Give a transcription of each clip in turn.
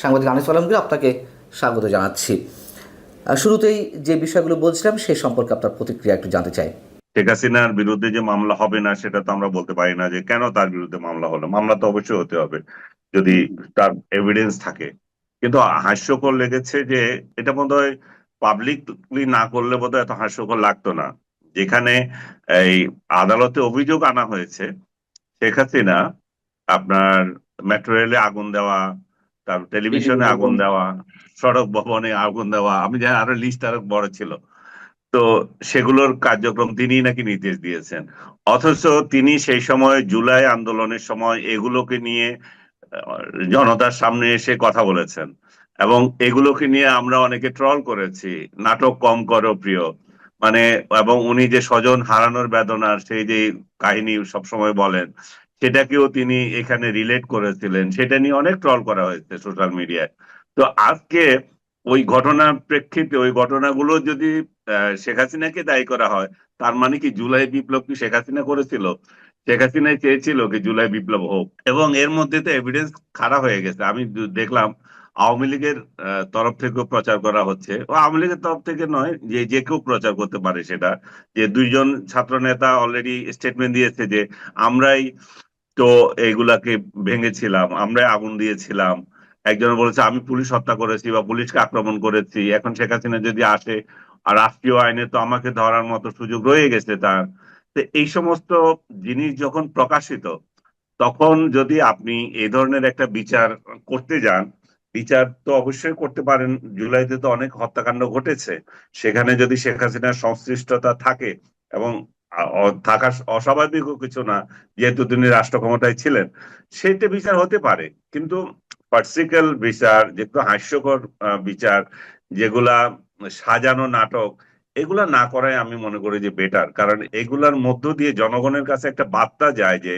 সাংবাদিক আনিস আলমগীর আপনাকে স্বাগত জানাচ্ছি। শুরুতেই যে বিষয়গুলো বলছিলাম, সে সম্পর্কে আপনার প্রতিক্রিয়া একটু জানতে চাই। শেখ হাসিনার বিরুদ্ধে যে মামলা হবে না, সেটা তো আমরা বলতে পারি না যে কেন তার বিরুদ্ধে মামলা হলো। মামলা তো অবশ্যই হতে হবে, যদি তার এভিডেন্স থাকে। কিন্তু হাস্যকর লেগেছে যে এটা বোধ হয় পাবলিকলি না করলে বোধ হয় এত হাস্যকর লাগতো না। যেখানে এই আদালতে অভিযোগ আনা হয়েছে, শেখ হাসিনা আপনার মেট্রো রেলে আগুন দেওয়া তারপর টেলিভিশনে আগুন দেওয়া সড়ক ভবনে আগুন দেওয়া আমি জানি আরও লিস্ট আরও বড় ছিল। তো সেগুলোর কার্যক্রম তিনি নাকি নির্দেশ দিয়েছেন। অথচ তিনি সেই সময় জুলাই আন্দোলনের সময় এগুলোকে নিয়ে জনতার সামনে এসে কথা বলেছেন। এবং এগুলোকে নিয়ে আমরা অনেকে ট্রল করেছি। নাটক কম করো প্রিয়। মানে এবং উনি যে স্বজন হারানোর বেদনার সেই যে কাহিনী সবসময় বলেন সেটাকেও তিনি এখানে রিলেট করেছিলেন। সেটা নিয়ে অনেক ট্রল করা হয়েছে সোশ্যাল মিডিয়ায় তো আজকে ওই ঘটনার প্রেক্ষিতে, ওই ঘটনাগুলো যদি শেখ হাসিনাকে দায়ী করা হয়, তার মানে কি জুলাই বিপ্লব কি শেখ হাসিনা করেছিল? শেখ হাসিনা চেয়েছিল কি জুলাই বিপ্লব হোক। এবং এর মধ্যে তো এভিডেন্স খারাপ হয়ে গেছে। আমি দেখলাম আওয়ামী লীগের তরফ থেকেও প্রচার করা হচ্ছে। ও আওয়ামী লীগের তরফ থেকে নয়, যে যে কেউ প্রচার করতে পারে সেটা। যে দুইজন ছাত্র নেতা অলরেডি স্টেটমেন্ট দিয়েছে যে, আমরাই তো এইগুলাকে ভেঙেছিলাম আমরা আগুন দিয়েছিলাম। একজন বলেছে, আমি পুলিশ হত্যা করেছি বা পুলিশকে আক্রমণ করেছি। এখন শেখ হাসিনা যদি আসে, আর রাষ্ট্রীয় আইনে তো আমাকে ধরার মতো সুযোগ রয়ে গেছে তার। তো এই সমস্ত জিনিস যখন প্রকাশিত, তখন যদি আপনি এই ধরনের একটা বিচার করতে যান, বিচার তো অবশ্যই করতে পারেন। জুলাইতে তো অনেক হত্যাকাণ্ড ঘটেছে। সেখানে যদি শেখ হাসিনার সংশ্লিষ্টতা থাকে এবং থাকা অস্বাভাবিকও কিছু না, যেহেতু তিনি রাষ্ট্র ক্ষমতায় ছিলেন। সেটা বিচার হতে পারে, কিন্তু পার্সিক্যাল বিচার, যেগুলো হাস্যকর বিচার, যেগুলা সাজানো নাটক, এগুলা না করাই আমি মনে করি যে বেটার কারণ এগুলার মধ্য দিয়ে জনগণের কাছে একটা বার্তা যায় যে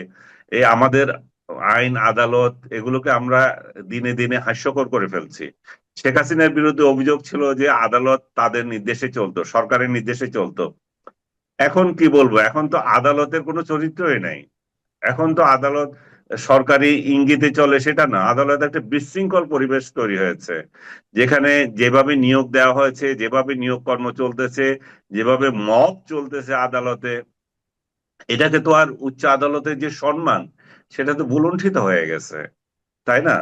এই আমাদের আইন, আদালত, এগুলোকে আমরা দিনে দিনে হাস্যকর করে ফেলছি। শেখ হাসিনার বিরুদ্ধে অভিযোগ ছিল যে আদালত তাদের নির্দেশে চলতো, সরকারের নির্দেশে চলতো। এখন কি বলব? এখন তো আদালতের কোনো চরিত্রই নাই। এখন তো আদালত সরকারি ইঙ্গিতে চলে সেটা না। আদালত একটা বিশৃঙ্খল পরিবেশ তৈরি হয়েছে। যেখানে যেভাবে নিয়োগ দেওয়া হয়েছে, যেভাবে নিয়োগ কর্ম চলতেছে, যেভাবে মব চলতেছে আদালতে, এটাকে তো আর উচ্চ আদালতের যে সম্মান, সেটা তো ভুলুণ্ঠিত হয়ে গেছে। তাই না?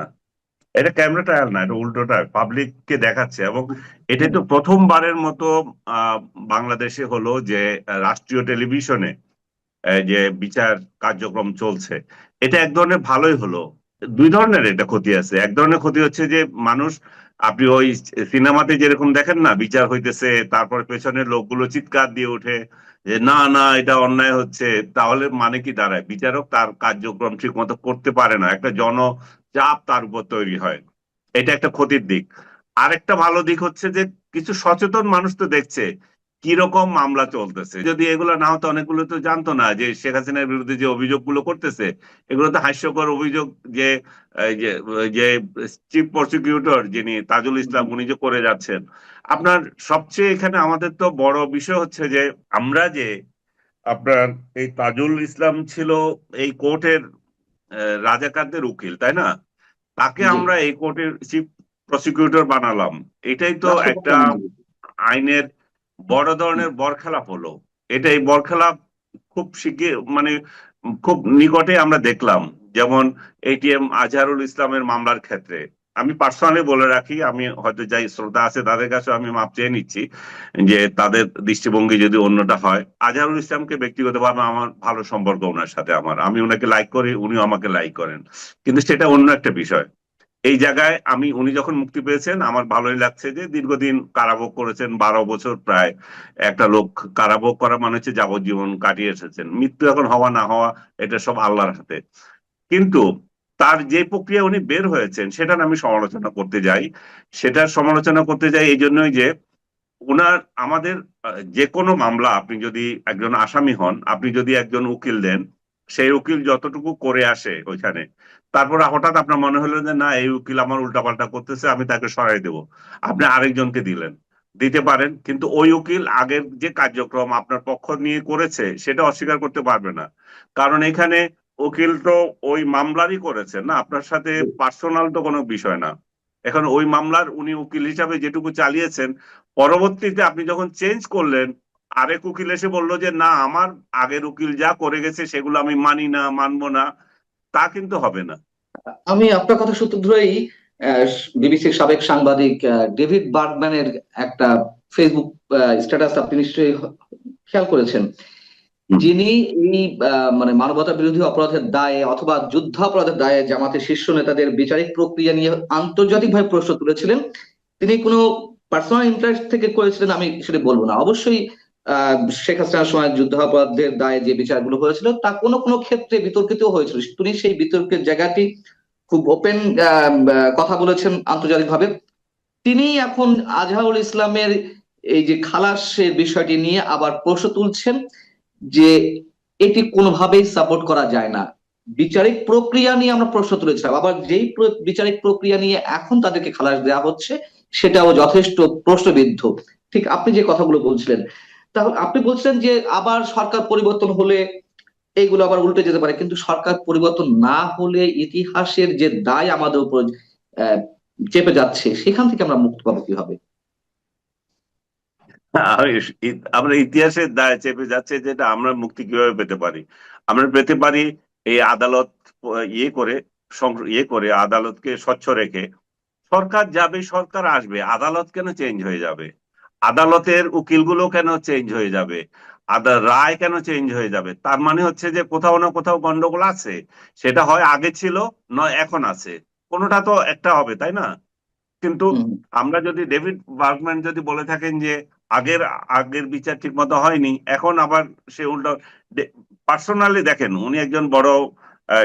এটা ক্যামেরা ট্রায়াল না, এটা উল্টোটা পাবলিককে দেখাচ্ছে এবং এটা তো প্রথমবারের মতো বাংলাদেশে হলো যে, রাষ্ট্রীয় টেলিভিশনে যে বিচার কার্যক্রম চলছে, এটা এক ধরনের ভালোই হলো। দুই ধরনের এটা ক্ষতি আছে। এক ধরনের ক্ষতি হচ্ছে যে, মানুষ, আপনি ওই সিনেমাতে যেরকম দেখেন না, বিচার হইতেছে, তারপর পেছনের লোকগুলো চিৎকার দিয়ে ওঠে যে, না না, এটা অন্যায় হচ্ছে। তাহলে মানে কি দাঁড়ায়? বিচারক তার কার্যক্রম ঠিক মতো করতে পারে না। একটা জনচাপ তার উপর তৈরি হয়। এটা একটা ক্ষতির দিক। আরেকটা ভালো দিক হচ্ছে যে, কিছু সচেতন মানুষ তো দেখছে। কীরকম মামলা চলতেছে? যদি এগুলো না হতো অনেকগুলো তো জানতো না যে শেখ হাসিনার বিরুদ্ধে যে অভিযোগগুলো করতেছে এগুলো তো হাস্যকর অভিযোগ যে যে চিফ প্রসিকিউটর যিনি তাজুল ইসলাম উনি যে করে যাচ্ছেন। আপনার সবচেয়ে এখানে আমাদের তো বড় বিষয় হচ্ছে যে আমরা যে আপনার এই তাজুল ইসলাম ছিল এই কোর্টের রাজাকারদের উকিল তাই না? তাকে আমরা এই কোর্টের চিফ প্রসিকিউটর বানালাম। এটাই তো একটা আইনের বড় ধরনের বরখেলাপ হলো। এটা এই বরখেলাপ খুব শিগগির মানে খুব নিকটে আমরা দেখলাম, যেমন এটিএম আজহারুল ইসলামের মামলার ক্ষেত্রে। আমি পার্সোনালি বলে রাখি, আমি হয়তো যাই শ্রোতা আছে তাদের কাছে আমি মাপ চেয়ে নিচ্ছি যে তাদের দৃষ্টিভঙ্গি যদি অন্যটা হয়। আজহারুল ইসলামকে ব্যক্তিগতভাবে আমার ভালো সম্পর্ক ওনার সাথে আমার। আমি ওনাকে লাইক করি, উনিও আমাকে লাইক করেন। কিন্তু সেটা অন্য একটা বিষয়। এই জায়গায় আমি, উনি যখন মুক্তি পেয়েছেন, আমার ভালোই লাগছে যে দীর্ঘদিন কারাভোগ করেছেন, বারো বছর প্রায় একটা লোক কারাভোগ করা মানে হচ্ছে যাবজ্জীবন কাটিয়ে এসেছেন। মৃত্যু এখন হওয়া না হওয়া, এটা সব আল্লাহর হাতে। কিন্তু তার যে প্রক্রিয়া উনি বের হয়েছেন, সেটা আমি সমালোচনা করতে যাই। সেটার সমালোচনা করতে যাই এই জন্যই যে উনার, আমাদের, যে কোনো মামলা, আপনি যদি একজন আসামি হন, আপনি যদি একজন উকিল দেন, সেই উকিল যতটুকু করে আসে ওইখানে তারপর হঠাৎ আপনার মনে হলো যে, না, এই উকিল আমার উল্টাপাল্টা করতেছে, আমি তাকে সরাই দেব। আপনি আরেকজনকে দিলেন। দিতে পারেন, কিন্তু ওই উকিল আগের যে কার্যক্রম আপনার পক্ষ নিয়ে করেছে, সেটা অস্বীকার করতে পারবে না। কারণ এখানে উকিল তো ওই মামলারই করেছে, না? আপনার সাথে পার্সোনাল তো কোনো বিষয় না। এখন ওই মামলার উনি উকিল হিসাবে যেটুকু চালিয়েছেন, পরবর্তীতে আপনি যখন চেঞ্জ করলেন, আরেক উকিল এসে বলল যে, না, আমার আগের উকিল যা করে গেছে, সেগুলো আমি মানি না, মানবো না। তা কিন্তু হবে না। আমি আপনার কথা সূত্র ধরেই বিবিসির সাবেক সাংবাদিক ডেভিড বার্গম্যানের একটা ফেসবুক স্ট্যাটাস আপনি নিশ্চয়ই খেয়াল করেছেন। যিনি এই মানে মানবতা বিরোধী অপরাধের দায়ে অথবা যুদ্ধাপরাধের দায়ে জামাতের শীর্ষ নেতাদের বিচারিক প্রক্রিয়া নিয়ে আন্তর্জাতিকভাবে প্রশ্ন তুলেছিলেন। তিনি কোনো পার্সোনাল ইন্টারেস্ট থেকে করেছিলেন আমি সেটা বলব না। অবশ্যই শেখ হাসিনার সময় যুদ্ধাপরাধের দায়ে যে বিচারগুলো হয়েছিল, তা কোনো কোনো ক্ষেত্রে বিতর্কিত হয়েছিল। তিনি সেই বিতর্কের জায়গাটি খুব ওপেন কথা বলেছেন আন্তর্জাতিকভাবে। তিনি এখন আজহারুল ইসলামের এই যে খালাসের বিষয়টি নিয়ে আবার প্রশ্ন তুলছেন যে এটি কোনোভাবেই সাপোর্ট করা যায় না। বিচারিক প্রক্রিয়া নিয়ে আমরা প্রশ্ন তুলেছিলাম, আবার যেই বিচারিক প্রক্রিয়া নিয়ে এখন তাদেরকে খালাস দেওয়া হচ্ছে, সেটাও যথেষ্ট প্রশ্নবিদ্ধ। ঠিক আপনি যে কথাগুলো বলছিলেন তাহলে আপনি বলছেন যে আবার সরকার পরিবর্তন হলে এইগুলো আবার উল্টে যেতে পারে, কিন্তু সরকার পরিবর্তন না হলে ইতিহাসের যে দায় আমাদের উপর চেপে যাচ্ছে, সেখান থেকে আমরা মুক্ত পাবো কীভাবে? ই- আমরা ইতিহাসের দায় চেপে যাচ্ছে যেটা আমরা মুক্তি কীভাবে পেতে পারি? আমরা পেতে পারি এই আদালত ইয়ে করে ইয়ে করে আদালতকে স্বচ্ছ রেখে। সরকার যাবে, সরকার আসবে, আদালত কেন চেঞ্জ হয়ে যাবে? আদালতের উকিলগুলো কেন চেঞ্জ হয়ে যাবে? আদার রায় কেন চেঞ্জ হয়ে যাবে? তার মানে হচ্ছে যে কোথাও না কোথাও গন্ডগোল আছে। সেটা হয় আগে ছিল নয় এখন আছে। কোনোটা তো একটা হবে তাই না? কিন্তু আমরা যদি ডেভিড বার্গম্যান যদি বলে থাকেন যে আগের আগের বিচার ঠিক মতো হয়নি এখন আবার সে উল্টো পার্সোনালি দেখেন উনি একজন বড়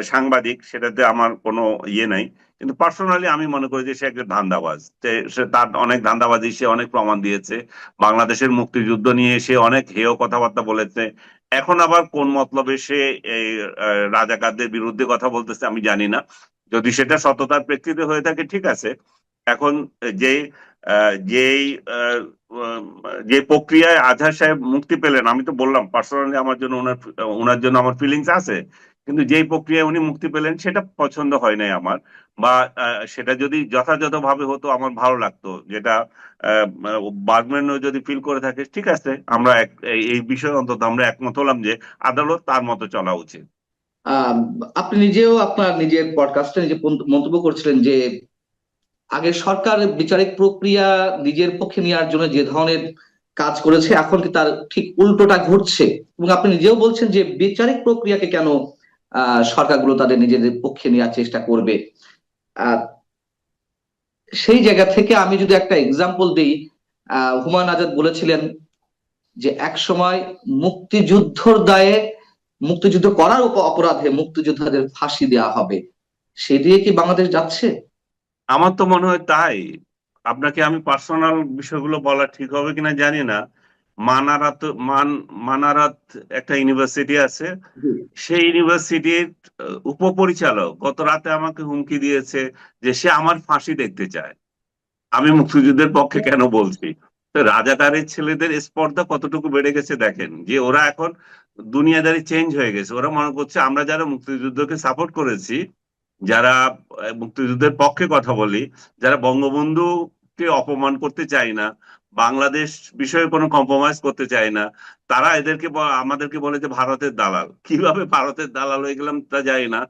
সাংবাদিক, সেটাতে আমার কোনো ইয়ে নাই। কিন্তু পার্সোনালি আমি মনে করি যে সে একজন ধান্দাবাজ। সে- তার অনেক ধান্দাবাজি, সে অনেক প্রমাণ দিয়েছে। বাংলাদেশের মুক্তিযুদ্ধ নিয়ে সে অনেক হেয় কথাবার্তা বলেছে। এখন আবার কোন মতলবে সে এই রাজাকারদের বিরুদ্ধে কথা বলতেছে আমি জানি না। যদি সেটা সততার প্রেক্ষিতে হয়ে থাকে, ঠিক আছে। এখন যে যেই যে প্রক্রিয়ায় আজহার সাহেব মুক্তি পেলেন, আমি তো বললাম পার্সোনালি আমার জন্য ওনার ওনার জন্য আমার ফিলিংস আছে। কিন্তু যেই প্রক্রিয়ায় উনি মুক্তি পেলেন, সেটা পছন্দ হয় নাই আমার। বা সেটা যদি যথাযথভাবে হতো, আমার ভালো লাগতো। যেটা বার্গম্যানও যদি ফিল করে থাকে, ঠিক আছে, আমরা এই- বিষয়ে অন্তত আমরা একমত হলাম যে, আদালত তার মতো চলা উচিত। আপনি নিজেও আপনার নিজের পডকাস্টে নিজে মন্তব্য করছিলেন যে, আগে সরকার বিচারিক প্রক্রিয়া নিজের পক্ষে নেওয়ার জন্য যে ধরনের কাজ করেছে, এখন কি তার ঠিক উল্টোটা ঘটছে? এবং আপনি নিজেও বলছেন যে, বিচারিক প্রক্রিয়াকে কেন সরকারগুলো তাদের নিজেদের পক্ষে নেওয়ার চেষ্টা করবে। সেই জায়গা থেকে আমি যদি একটা এক্সাম্পল দিই হুমায়ুন আজাদ বলেছিলেন যে এক সময় মুক্তিযুদ্ধর দায়ে মুক্তিযুদ্ধ করার অপরাধে মুক্তিযোদ্ধাদের ফাঁসি দেওয়া হবে। সে দিয়ে কি বাংলাদেশ যাচ্ছে? আমার তো মনে হয় তাই। আপনাকে আমি পার্সোনাল বিষয়গুলো বলা ঠিক হবে কিনা জানি না। মানারাত মান মানারাত একটা ইউনিভার্সিটি আছে। সেই ইউনিভার্সিটির উপপরিচালক গত রাতে আমাকে হুমকি দিয়েছে যে সে আমার ফাঁসি দেখতে চায়। আমি মুক্তিযুদ্ধের পক্ষে কেন বলছি? তো রাজাকারের ছেলেদের স্পর্ধা কতটুকু বেড়ে গেছে দেখেন যে ওরা এখন দুনিয়াদারি চেঞ্জ হয়ে গেছে। ওরা মনে করছে আমরা যারা মুক্তিযুদ্ধকে সাপোর্ট করেছি যারা মুক্তিযুদ্ধের পক্ষে কথা বলি যারা বঙ্গবন্ধুকে অপমান করতে চাই না বাংলাদেশ বিষয়ে কোনো কম্প্রোমাইজ করতে চাই না। তারা এদেরকে আমাদেরকে বলে যে, ভারতের দালাল। কীভাবে ভারতের দালাল হয়ে গেলাম তা জানি না।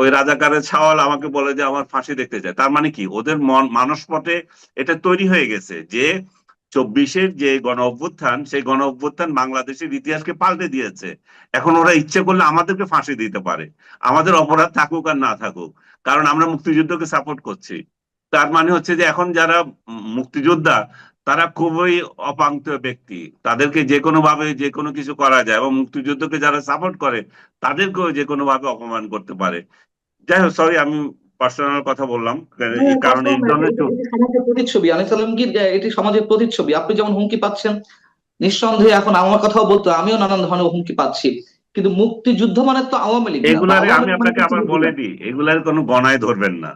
ওই রাজাকারের ছাওয়াল আমাকে বলে যে, আমার ফাঁসি দেখতে চায়। তার মানে কি? ওদের মন মানসপটে এটা তৈরি হয়ে গেছে যে, চব্বিশের যে গণ অভ্যুত্থান, সেই গণ অভ্যুত্থান বাংলাদেশের ইতিহাসকে পাল্টে দিয়েছে। এখন ওরা ইচ্ছে করলে আমাদেরকে ফাঁসি দিতে পারে। আমাদের অপরাধ থাকুক আর না থাকুক, কারণ আমরা মুক্তিযুদ্ধকে সাপোর্ট করছি। তার মানে হচ্ছে যে, এখন যারা মুক্তিযোদ্ধা তারা খুবই অপাঙ্ক্ত ব্যক্তি। তাদেরকে যে কোনো ভাবে যে কোনো কিছু করা যায় এবং মুক্তিযুদ্ধকে যারা সাপোর্ট করে তাদেরকেও যে কোনো ভাবে অপমান করতে পারে। যাই হোক সরি আমি পার্সোনাল কথা বললাম। কারণ এই ধরনের এটি সমাজের প্রতিচ্ছবি। আনিস আলমগীর এটি সমাজের প্রতিচ্ছবি। আপনি যেমন হুমকি পাচ্ছেন নিঃসন্দেহে এখন আমার কথাও বলতো আমিও নানান ধরনের হুমকি পাচ্ছি। কিন্তু মুক্তিযুদ্ধ মানে তো আওয়ামী লীগ। এগুলারে আমি মানে আপনাকে আবার বলে দিই এগুলার কোনো গণায় ধরবেন না।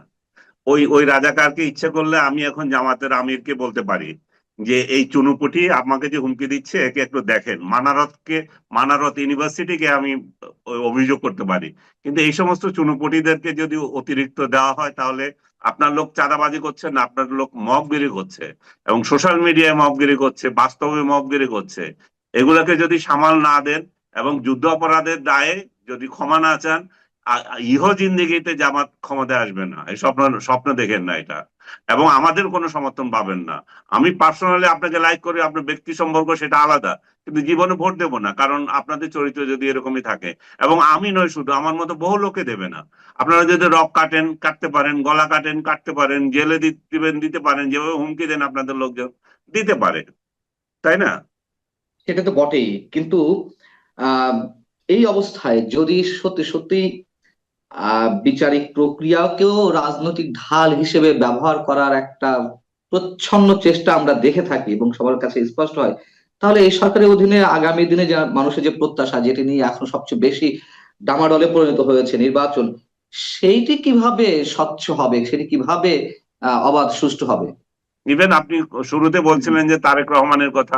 ওই ওই রাজাকারকে ইচ্ছে করলে আমি এখন জামাতের আমিরকে বলতে পারি। যে এই চুনুপুটি আমাকে যে হুমকি দিচ্ছে, একে একটু দেখেন। মানারতকে, মানারত ইউনিভার্সিটিকে আমি অভিযোগ করতে পারি। কিন্তু এই সমস্ত চুনুপুটিদেরকে যদি অতিরিক্ত দেওয়া হয়, তাহলে আপনার লোক চাঁদাবাজি করছে না, আপনার লোক মবগিরি করছে। এবং সোশ্যাল মিডিয়ায় মবগিরি করছে, বাস্তবে মবগিরি করছে। এগুলোকে যদি সামাল না দেন এবং যুদ্ধ অপরাধের দায়ে যদি ক্ষমা না চান ইহ জিন্দিগিতে জামাত ক্ষমতায় আসবে না। এই স্বপ্ন স্বপ্ন দেখেন না এটা। এবং আমাদের কোনো সমর্থন পাবেন না। আমি পার্সোনালি আপনাকে লাইক করি, আপনার ব্যক্তি সম্পর্ক সেটা আলাদা, কিন্তু জীবনে ভোট দেব না, কারণ আপনাদের চরিত্র যদি এরকমই থাকে। এবং আমি নয় শুধু, আমার মতো বহু লোকে দেবে না। আপনারা যদি রক কাটেন, কাটতে পারেন, গলা কাটেন, কাটতে পারেন, জেলে দিবেন, দিতে পারেন, যেভাবে হুমকি দেন আপনাদের লোকজন, দিতে পারে। তাই না? সেটা তো বটেই। কিন্তু এই অবস্থায় যদি সত্যি সত্যি বিচারিক প্রক্রিয়াকেও রাজনৈতিক ঢাল হিসেবে ব্যবহার করার একটা প্রচ্ছন্ন চেষ্টা আমরা দেখে থাকি এবং সবার কাছে স্পষ্ট হয়। তাহলে এই সরকারের অধীনে আগামী দিনে মানুষের যে প্রত্যাশা, যেটি নিয়ে এখন সবচেয়ে বেশি ডামাডলে পরিণত হয়েছে নির্বাচন, সেইটি কীভাবে স্বচ্ছ হবে? সেটি কীভাবে অবাধ সুষ্ঠু হবে? ইভেন আপনি শুরুতে বলছিলেন যে তারেক রহমানের কথা,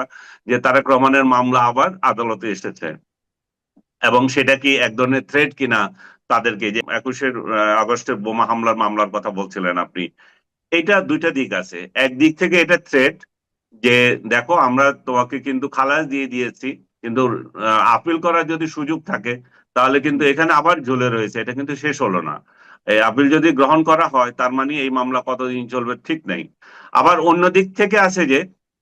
যে তারেক রহমানের মামলা আবার আদালতে এসেছে। এবং সেটা কি এক ধরনের থ্রেট কিনা তাদেরকে যে একুশের আগস্টের বোমা হামলার মামলার কথা বলছিলেন আপনি, এটা দুইটা দিক আছে। একদিক থেকে এটা থ্রেট যে, দেখো, আমরা তোমাকে কিন্তু খালাস দিয়ে দিয়েছি, কিন্তু আপিল করার যদি সুযোগ থাকে, তাহলে কিন্তু এখানে আবার ঝুলে রয়েছে, এটা কিন্তু শেষ হলো না। এই আপিল যদি গ্রহণ করা হয়, তার মানে এই মামলা কতদিন চলবে ঠিক নেই। আবার অন্য দিক থেকে আছে যে,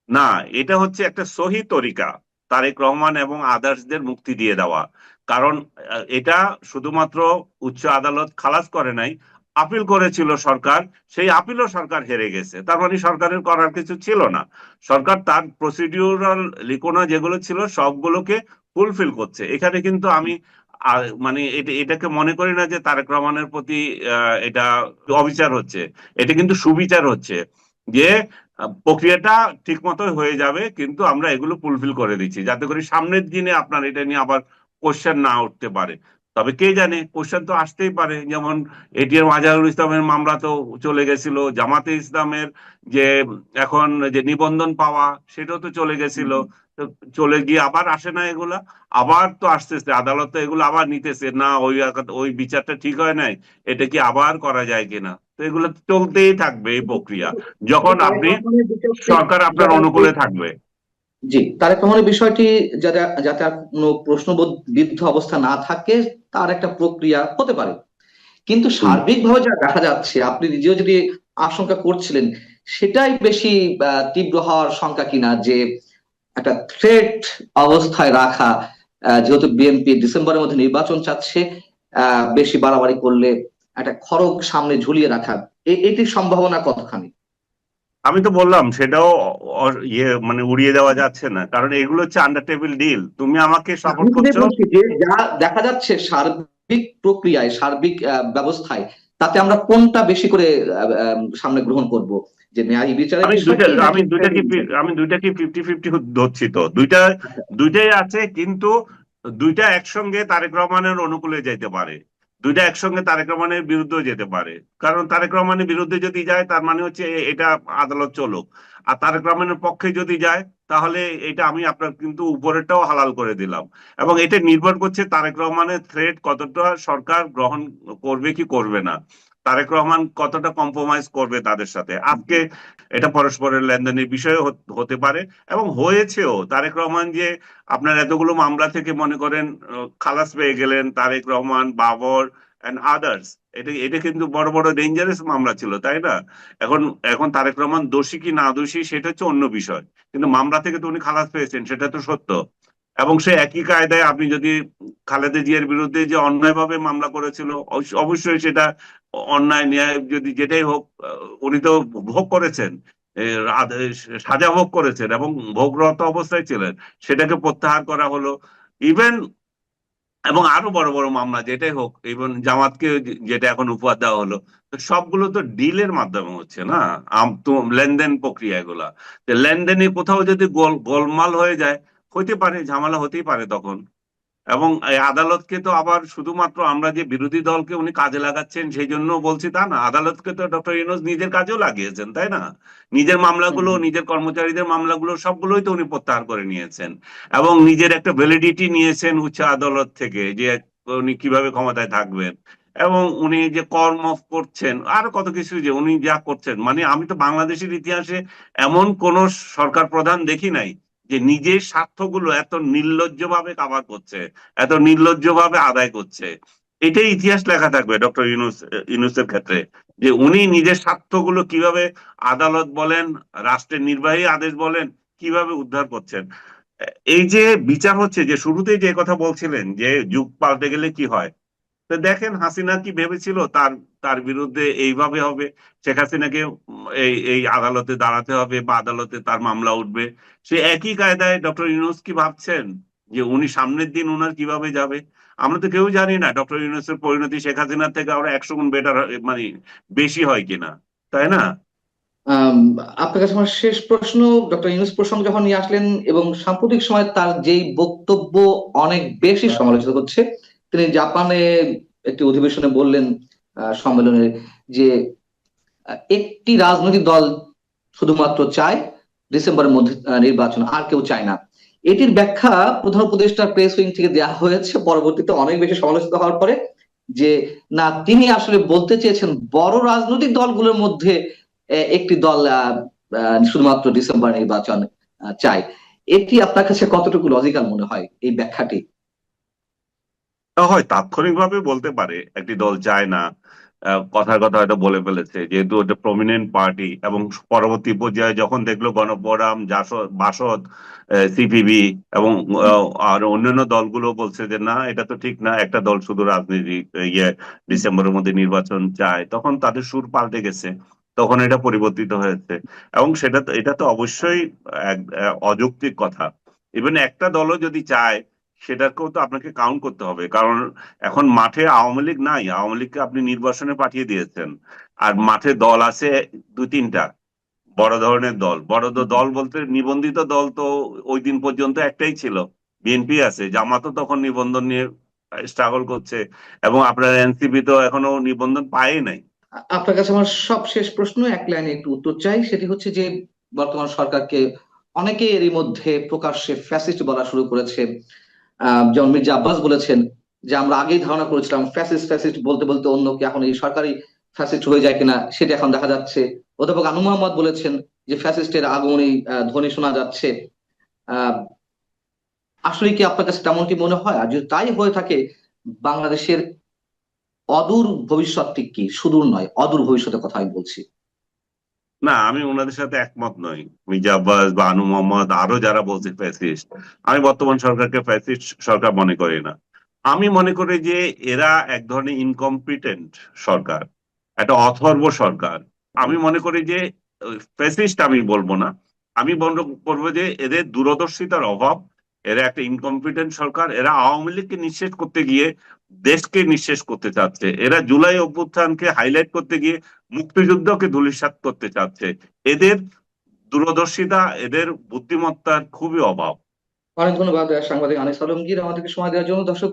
না, এটা হচ্ছে একটা সহি তরিকা, তারেক রহমান এবং আদার্সদের মুক্তি দিয়ে দেওয়া। কারণ এটা শুধুমাত্র উচ্চ আদালত খালাস করে নাই, আপিল করেছিল সরকার, সেই আপিলও সরকার হেরে গেছে। তার মানে সরকারের করার কিছু ছিল না। সরকার তার প্রসিডিউরাল লিখোনা যেগুলো ছিল, সবগুলোকে ফুলফিল করছে। এখানে কিন্তু আমি মানে এটা, এটাকে মনে করি না যে তারেক রহমানের প্রতি এটা অবিচার হচ্ছে। এটা কিন্তু সুবিচার হচ্ছে যে প্রক্রিয়াটা ঠিক মতো হয়ে যাবে, কিন্তু আমরা এগুলো ফুলফিল করে দিচ্ছি। যাতে করে সামনের দিনে আপনার এটা নিয়ে আবার কোশ্চেন না উঠতে পারে। তবে কে জানে? কোশ্চেন তো আসতেই পারে। যেমন এটিএম আজহারুল ইসলামের মামলা তো চলে গেছিল জামাতে ইসলামের যে এখন যে নিবন্ধন পাওয়া সেটাও তো চলে গেছিল। তো চলে গিয়ে আবার আসে না এগুলা আবার তো আসতেছে আদালত তো এগুলো আবার নিতেছে না ওই ওই বিচারটা ঠিক হয় নাই এটা কি আবার করা যায় কিনা? তো এগুলো চলতেই থাকবে এই প্রক্রিয়া। যখন আপনি সরকার আপনার অনুকূলে থাকবে। জি তারেক রহমানের বিষয়টি যাতে যাতে আর কোনো প্রশ্নবিদ্ধ অবস্থা না থাকে তার একটা প্রক্রিয়া হতে পারে। কিন্তু সার্বিকভাবে যা দেখা যাচ্ছে আপনি নিজেও যদি আশঙ্কা করছিলেন সেটাই বেশি তীব্র হওয়ার শঙ্কা কিনা যে একটা থ্রেট অবস্থায় রাখা আহ, যেহেতু বিএনপি ডিসেম্বরের মধ্যে নির্বাচন চাচ্ছে আহ, বেশি বাড়াবাড়ি করলে একটা খড়গ সামনে ঝুলিয়ে রাখা এটির সম্ভাবনা কতখানি? আমি তো বললাম সেটাও ইয়ে মানে উড়িয়ে দেওয়া যাচ্ছে না। কারণ এগুলো হচ্ছে আন্ডার টেবিল ডিল তুমি আমাকে সাপোর্ট করছ। যে যা দেখা যাচ্ছে সার্বিক প্রক্রিয়ায় সার্বিক ব্যবস্থায় তাতে আমরা কোনটা বেশি করে সামনে গ্রহণ করব? যে ন্যায় বিচারের আমি দুইটা আমি দুইটা কি আমি দুইটা কি ফিফটি ফিফটি ধরছি তো। দুইটা দুইটাই আছে কিন্তু দুইটা একসঙ্গে তারেক রহমানের অনুকূলে যাইতে পারে। দুইটা একসঙ্গে তারেক রহমানের বিরুদ্ধেও যেতে পারে। কারণ তারেক রহমানের বিরুদ্ধে যদি যায়, তার মানে হচ্ছে এটা আদালত চলুক। আর তারেক রহমানের পক্ষে যদি যায়, তাহলে এটা আমি আপনার কিন্তু উপরেরটাও হালাল করে দিলাম। এবং এটা নির্ভর করছে তারেক রহমানের থ্রেট কতটা সরকার গ্রহণ করবে কি করবে না। তারেক রহমান কতটা কম্প্রোমাইজ করবে তাদের সাথে? আজকে এটা পরস্পরের লেনদেনের বিষয় হতে পারে এবং হয়েছেও। তারেক রহমান যে আপনার এতগুলো মামলা থেকে মনে করেন খালাস পেয়ে গেলেন, তারেক রহমান, বাবর অ্যান্ড আদার্স এটা এটা কিন্তু বড় বড় ডেঞ্জারাস মামলা ছিল, তাই না? এখন এখন তারেক রহমান দোষী কি না দোষী, সেটা হচ্ছে অন্য বিষয়। কিন্তু মামলা থেকে তো উনি খালাস পেয়েছেন, সেটা তো সত্য। এবং সে একই কায়দায় আপনি যদি খালেদা জিয়ার বিরুদ্ধে যে অন্যায়ভাবে মামলা করেছিল, অবশ্য- অবশ্যই সেটা অন্যায়, ন্যায় যদি যেটাই হোক উনি তো ভোগ করেছেন সাজা ভোগ করেছেন এবং ভোগরত অবস্থায় ছিলেন, সেটাকে প্রত্যাহার করা হলো। ইভেন এবং আরও বড় বড় মামলা যেটাই হোক ইভেন জামাতকে যেটা এখন উপহার দেওয়া হলো সবগুলো তো ডিলের মাধ্যমে হচ্ছে না? লেনদেন প্রক্রিয়া এগুলা। লেনদেনে কোথাও যদি গোল, গোলমাল হয়ে যায় হতে পারে ঝামেলা হতেই পারে তখন। এবং এই আদালতকে তো আবার শুধুমাত্র আমরা যে বিরোধী দলকে উনি কাজে লাগাচ্ছেন সেই জন্য বলছি তা না। আদালতকে তো ডক্টর ইউনূস নিজের কাজেও লাগিয়েছেন তাই না? নিজের মামলাগুলো নিজের কর্মচারীদের মামলাগুলো সবগুলোই তো উনি প্রত্যাহার করে নিয়েছেন। এবং নিজের একটা ভ্যালিডিটি নিয়েছেন উচ্চ আদালত থেকে যে উনি কীভাবে ক্ষমতায় থাকবেন। এবং উনি যে কর্ম করছেন আরও কত কিছু যে উনি যা করছেন। মানে আমি তো বাংলাদেশের ইতিহাসে এমন কোন সরকার প্রধান দেখি নাই। যে নিজের স্বার্থগুলো এত নির্লজ্জভাবে কাভার করছে, এত নির্লজ্জভাবে আদায় করছে। এটাই ইতিহাস লেখা থাকবে, ডক্টর ইউনুস, ইউনুসের ক্ষেত্রে। যে উনি নিজের স্বার্থগুলো কীভাবে আদালত বলেন, রাষ্ট্রের নির্বাহী আদেশ বলেন, কীভাবে উদ্ধার করছেন। এই যে বিচার হচ্ছে, যে শুরুতেই যে কথা বলছিলেন, যে যুগ পাল্টে গেলে কি হয়? তো দেখেন হাসিনা কি ভেবেছিল? তার তার বিরুদ্ধে এইভাবে হবে। শেখ হাসিনাকে এই এই আদালতে দাঁড়াতে হবে বা আদালতে তার মামলা উঠবে। সে একই কায়দায় ডক্টর ইউনুস কি ভাবছেন? যে উনি সামনের দিন ওনার কীভাবে যাবে? আমরা তো কেউ জানি না ডক্টর ইউনুসের পরিণতি শেখ হাসিনার থেকে আরও একশো গুণ বেটার মানে বেশি হয় কিনা, তাই না? আপনার কাছে আমার শেষ প্রশ্ন। ডক্টর ইউনুস প্রসঙ্গ যখন নিয়ে আসলেন এবং সাম্প্রতিক সময় তার যেই বক্তব্য অনেক বেশি সমালোচিত হচ্ছে তিনি জাপানে একটি অধিবেশনে বললেন সম্মেলনে যে একটি রাজনৈতিক দল শুধুমাত্র চায় ডিসেম্বরের মধ্যে নির্বাচন, আর কেউ চায় না। এটির ব্যাখ্যা প্রধান উপদেষ্টার প্রেস উইং থেকে দেওয়া হয়েছে। পরবর্তীতে অনেক বেশি সমালোচিত হওয়ার পরে যে, না, তিনি আসলে বলতে চেয়েছেন বড় রাজনৈতিক দলগুলোর মধ্যে একটি দল শুধুমাত্র ডিসেম্বর নির্বাচন চায়। এটি আপনার কাছে কতটুকু লজিক্যাল মনে হয় এই ব্যাখ্যাটি? হয়, তাৎক্ষণিকভাবে বলতে পারে, একটি দল চায় না কথার কথা হয়তো বলে ফেলেছে। যেহেতু ওটা প্রমিনেন্ট পার্টি এবং পরবর্তী পর্যায়ে যখন দেখল গণফোরাম, জাসদ, বাসদ সিপিবি এবং আর অন্যান্য দলগুলো বলছে যে, না, এটা তো ঠিক না, একটা দল শুধু রাজনীতি ইয়ে ডিসেম্বরের মধ্যে নির্বাচন চায়। তখন তাদের সুর পাল্টে গেছে। তখন এটা পরিবর্তিত হয়েছে। এবং সেটা এটা তো অবশ্যই অযৌক্তিক কথা। ইভেন একটা দলও যদি চায় সেটাকেও তো আপনাকে কাউন্ট করতে হবে। কারণ এখন মাঠে আওয়ামী লীগ নাই। আওয়ামী লীগকে আপনি নির্বাসনে পাঠিয়ে দিয়েছেন। আর মাঠে দল আছে দুই তিনটা। বড় ধরনের দল। বড় দ- দল বলতে নিবন্ধিত দল তো ওই দিন পর্যন্ত একটাই ছিল। বিএনপি আছে। জামাতও তখন নিবন্ধন নিয়ে স্ট্রাগল করছে। এবং আপনার এনসিপি তো এখনও নিবন্ধন পায় নাই। আপনার কাছে আমার সব শেষ প্রশ্ন এক লাইনে একটু উত্তর চাই। সেটি হচ্ছে যে বর্তমান সরকারকে অনেকে এরই মধ্যে প্রকাশ্যে ফ্যাসিস্ট বলা শুরু করেছে। যেমন মির্জা আব্বাস বলেছেন যে, আমরা আগেই ধারণা করেছিলাম ফ্যাসিস্ট ফ্যাসিস্ট বলতে বলতে অন্য কি এখন এই সরকারি ফ্যাসিস্ট হয়ে যায় কিনা, সেটা এখন দেখা যাচ্ছে। অধ্যাপক আনু মোহাম্মদ বলেছেন যে ফ্যাসিস্টের আগমনী ধ্বনি শোনা যাচ্ছে। আসলে কি আপনার কাছে তেমনটি মনে হয়? আর যদি তাই হয়ে থাকে, বাংলাদেশের অদূর ভবিষ্যৎটি কি? সুদূর নয়, অদূর ভবিষ্যতের কথা আমি বলছি। না, আমি ওনাদের সাথে একমত নই। মির্জা আব্বাস বা আনু মোহাম্মদ, আরও যারা বলছে ফ্যাসিস্ট আমি বর্তমান সরকারকে ফ্যাসিস্ট সরকার মনে করি না। আমি মনে করি যে এরা এক ধরনের ইনকম্পিটেন্ট সরকার, একটা অথর্ব সরকার। আমি মনে করি যে ফ্যাসিস্ট আমি বলব না। আমি বলব করব যে এদের দূরদর্শিতার অভাব এরা একটা ইনকম্পিটেন্ট সরকার, এরা আওয়ামী লীগকে নিঃশেষ করতে গিয়ে, দেশকে নিঃশেষ করতে চাচ্ছে। এরা জুলাই অভ্যুত্থানকে হাইলাইট করতে গিয়ে, মুক্তিযুদ্ধকে ধুলিসাত করতে চাচ্ছে। এদের দূরদর্শিতা, এদের বুদ্ধিমত্তার খুবই অভাব। অনেক ধন্যবাদ সাংবাদিক আনিস আলমগীর আমাদেরকে সময় দেওয়ার জন্য। দর্শক